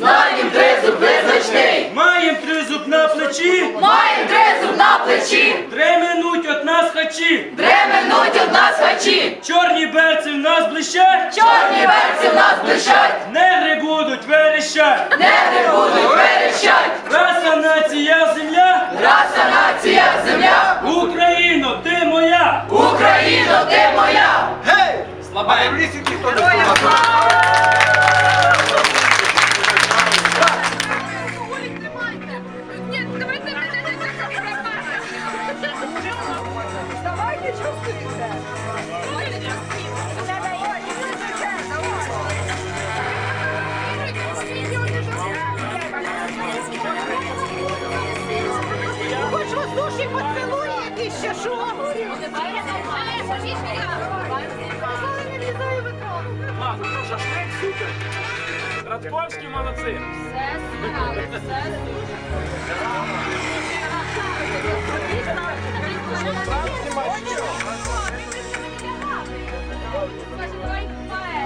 Маєм тризуб визначний, Маєм тризуб на плечі, маєм тризуб на плечі, дременуть от нас хачі. дременуть од нас хачі, Чорні берці в нас блищать, чорні верці в нас блищать, негри будуть верещать. негри будуть верещать. Раса, нація, земля, Раса, нація, земля, Україно, ти моя. Україно, ти моя. Слабая в лісі ніхто не слабий. Воздушний поцілуй ще що? Але не влізає в екран. Шашлик супер. Радковські молодці.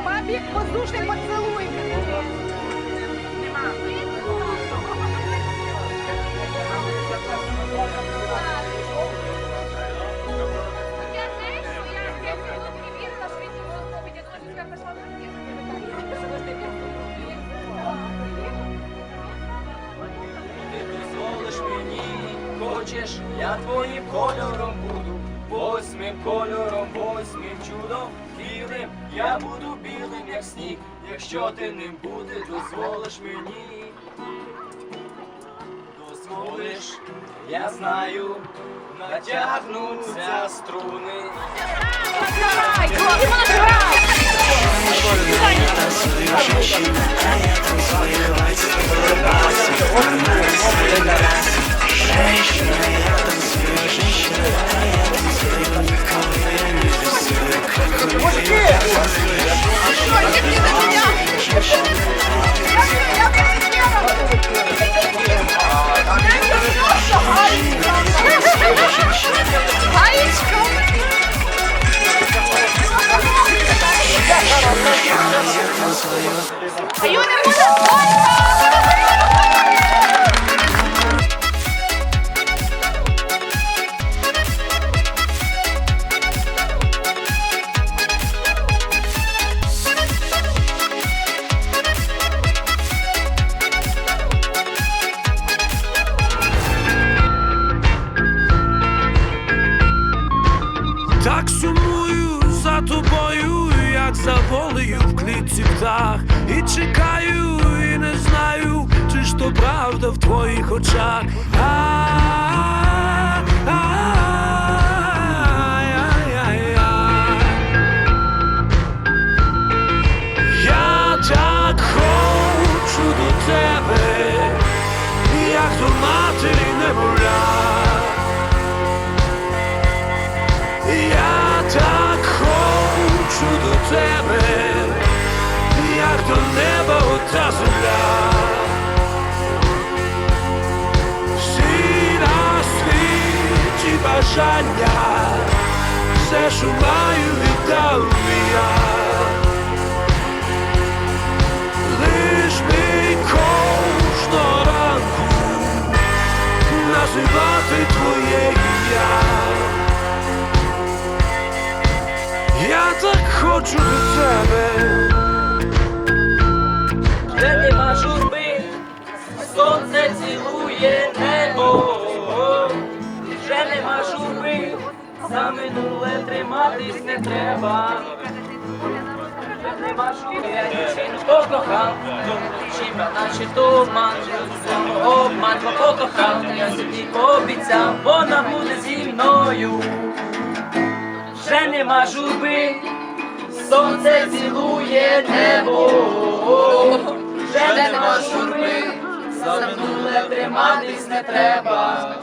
Папі, воздушний поцілуй. Хочеш, я твоїм кольором буду, восьмим кольором, восьмим чудом, білим, я буду білим, як сніг, якщо ти ним бути, дозволиш мені. Дозволиш, я знаю, натягнуться струни. Так сумую за тобою, як за волею в клітці птах. Чекаю, і не знаю, чи ж то правда в твоїх очах. До неба ота земля. Всі на світі бажання, все, що маю, віддав я. Лиш мій кожного ранку називати твоє ім'я. Я так хочу до тебе. Минуле триматись не треба. Нема я дівчину покохав, дівчина наче туман, обман покохав, я собі пообіцяв, вона буде зі мною. Вже нема журби, сонце цілує небо, вже нема журби, за минуле триматись не треба.